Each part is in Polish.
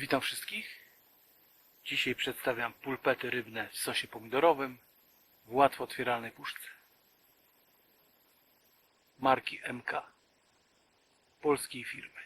Witam wszystkich. Dzisiaj przedstawiam pulpety rybne w sosie pomidorowym w łatwo otwieralnej puszce. Marki MK. Polskiej firmy.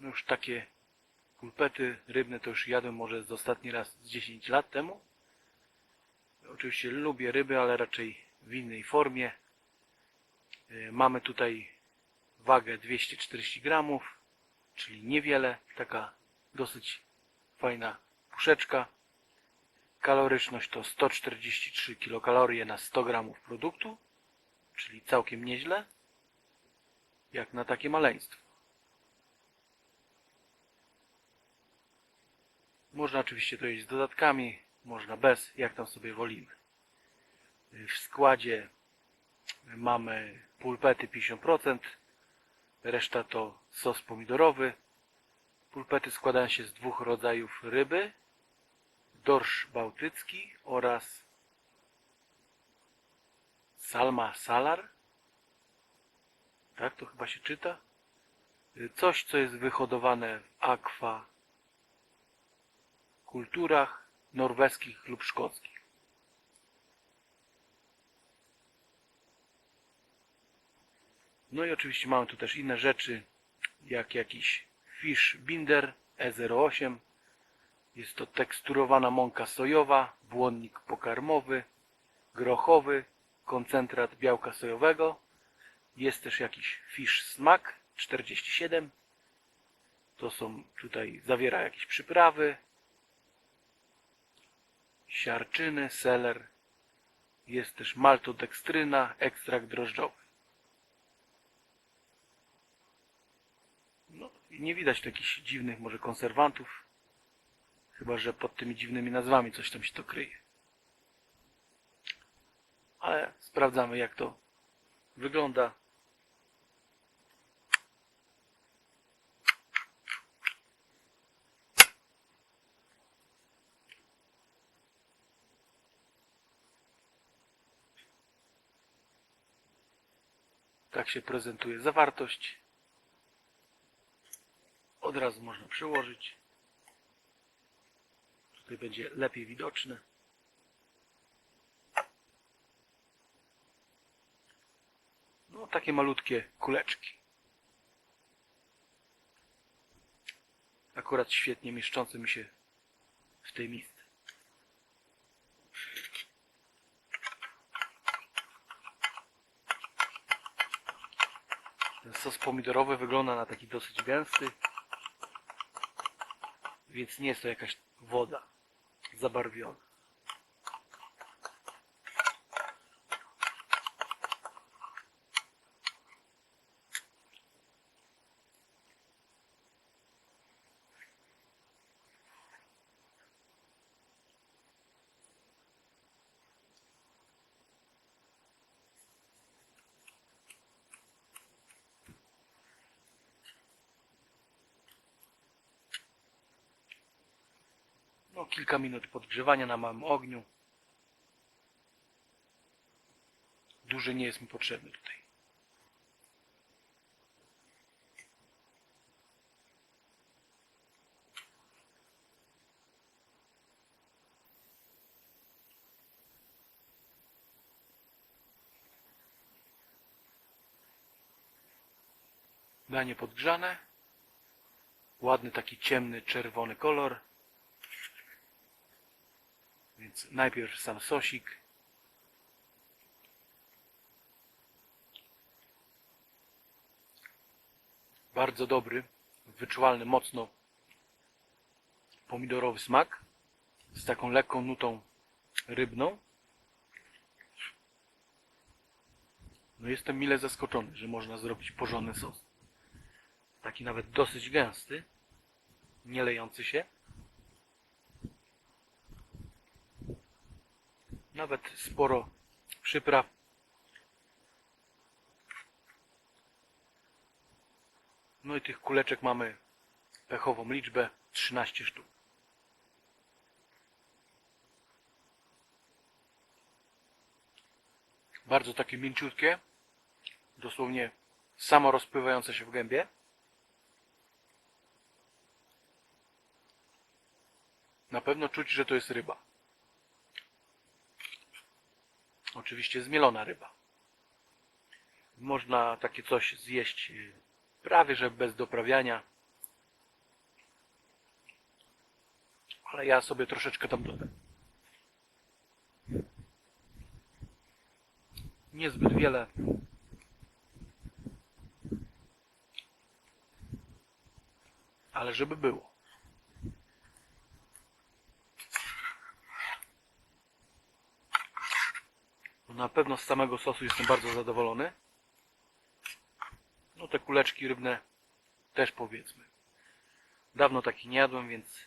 No już takie pulpety rybne to już jadłem może z ostatni raz z 10 lat temu. Oczywiście lubię ryby, ale raczej w innej formie. Yy, Mamy tutaj wagę 240 gramów, czyli niewiele, taka dosyć fajna puszeczka. Kaloryczność to 143 kilokalorie na 100 gramów produktu, czyli całkiem nieźle, jak na takie maleństwo. Można oczywiście to jeść z dodatkami, można bez, jak tam sobie wolimy. W składzie mamy pulpety 50%, reszta to sos pomidorowy. Pulpety składają się z dwóch rodzajów ryby, dorsz bałtycki oraz salma salar. Tak to chyba się czyta. Coś, co jest wyhodowane w aqua kulturach norweskich lub szkockich. No i oczywiście mamy tu też inne rzeczy, jak jakiś fish binder E08. Jest to teksturowana mąka sojowa, błonnik pokarmowy, grochowy, koncentrat białka sojowego. Jest też jakiś fish smack 47. To są tutaj, zawiera jakieś przyprawy, siarczyny, seler. Jest też maltodekstryna, ekstrakt drożdżowy. No, i nie widać tu jakichś dziwnych może konserwantów. Chyba, że pod tymi dziwnymi nazwami coś tam się to kryje. Ale sprawdzamy jak to wygląda. Tak się prezentuje zawartość. Od razu można przyłożyć. Tutaj będzie lepiej widoczne. No, takie malutkie kuleczki. Akurat świetnie mieszczące mi się w tej misce. Ten sos pomidorowy wygląda na taki dosyć gęsty. Więc nie jest to jakaś woda zabarwiona. No, kilka minut podgrzewania na małym ogniu. Duży nie jest mi potrzebny tutaj. Danie podgrzane. Ładny taki ciemny czerwony kolor. Więc najpierw sam sosik. Bardzo dobry, wyczuwalny mocno pomidorowy smak z taką lekką nutą rybną. No jestem mile zaskoczony, że można zrobić porządny sos. Taki nawet dosyć gęsty, nie lejący się. Nawet sporo przypraw. No i tych kuleczek mamy pechową liczbę 13 sztuk. Bardzo takie mięciutkie. Dosłownie samo rozpływające się w gębie. Na pewno czuć, że to jest ryba. Oczywiście zmielona ryba. Można takie coś zjeść y, prawie że bez doprawiania. Ale ja sobie troszeczkę tam dodam. Niezbyt wiele. Ale żeby było. Na pewno z samego sosu jestem bardzo zadowolony. No te kuleczki rybne też powiedzmy. Dawno taki nie jadłem, więc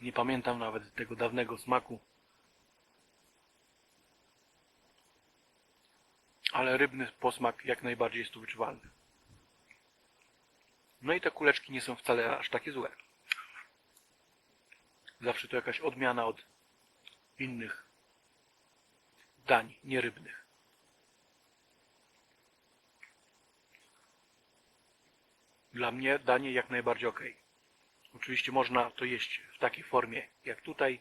nie pamiętam nawet tego dawnego smaku. Ale rybny posmak jak najbardziej jest tu wyczuwalny. No i te kuleczki nie są wcale aż takie złe. Zawsze to jakaś odmiana od innych dań nierybnych. Dla mnie danie jak najbardziej ok. Oczywiście można to jeść w takiej formie jak tutaj.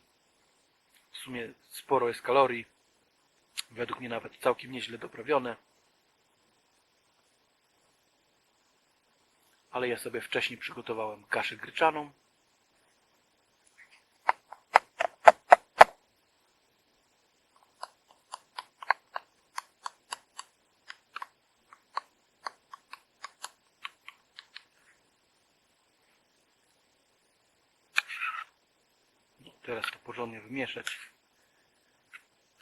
W sumie sporo jest kalorii. Według mnie nawet całkiem nieźle doprawione. Ale ja sobie wcześniej przygotowałem kaszę gryczaną. Teraz to porządnie wymieszać.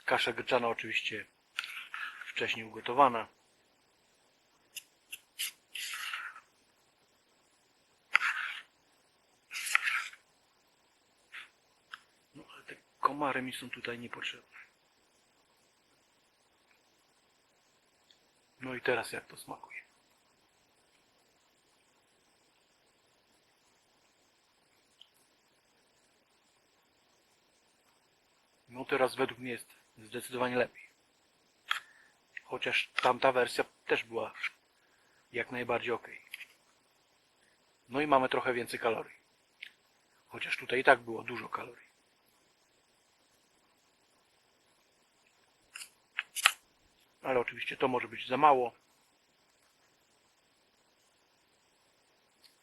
Kasza gryczana oczywiście wcześniej ugotowana. No ale te komary mi są tutaj niepotrzebne. No i teraz jak to smakuje? No teraz według mnie jest zdecydowanie lepiej. Chociaż tamta wersja też była jak najbardziej ok. No i mamy trochę więcej kalorii. Chociaż tutaj i tak było dużo kalorii. Ale oczywiście to może być za mało.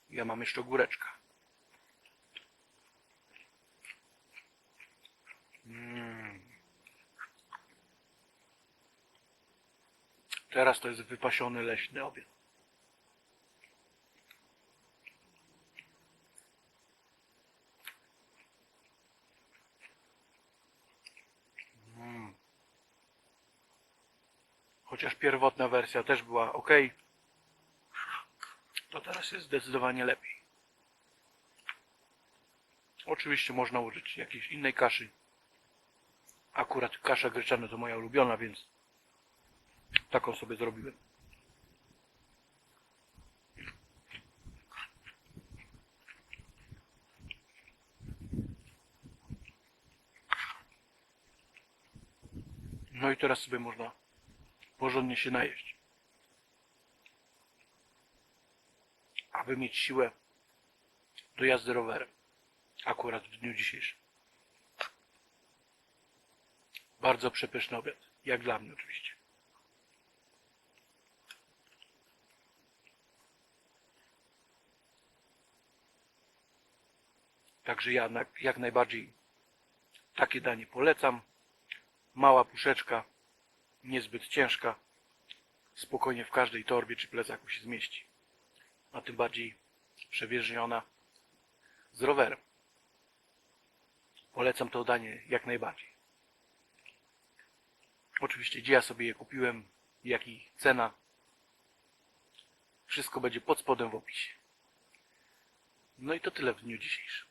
Ja mam jeszcze góreczka. Mm. Teraz to jest wypasiony leśny obiad. Mm. Chociaż pierwotna wersja też była ok, to teraz jest zdecydowanie lepiej. Oczywiście można użyć jakiejś innej kaszy. Akurat kasza gryczana to moja ulubiona, więc taką sobie zrobiłem. No i teraz sobie można porządnie się najeść. Aby mieć siłę do jazdy rowerem. Akurat w dniu dzisiejszym. Bardzo przepyszny obiad. Jak dla mnie oczywiście. Także ja jak najbardziej takie danie polecam. Mała puszeczka, niezbyt ciężka. Spokojnie w każdej torbie czy plecaku się zmieści. A tym bardziej przewieźniona z rowerem. Polecam to danie jak najbardziej. Oczywiście gdzie ja sobie je kupiłem, jaki cena. Wszystko będzie pod spodem w opisie. No i to tyle w dniu dzisiejszym.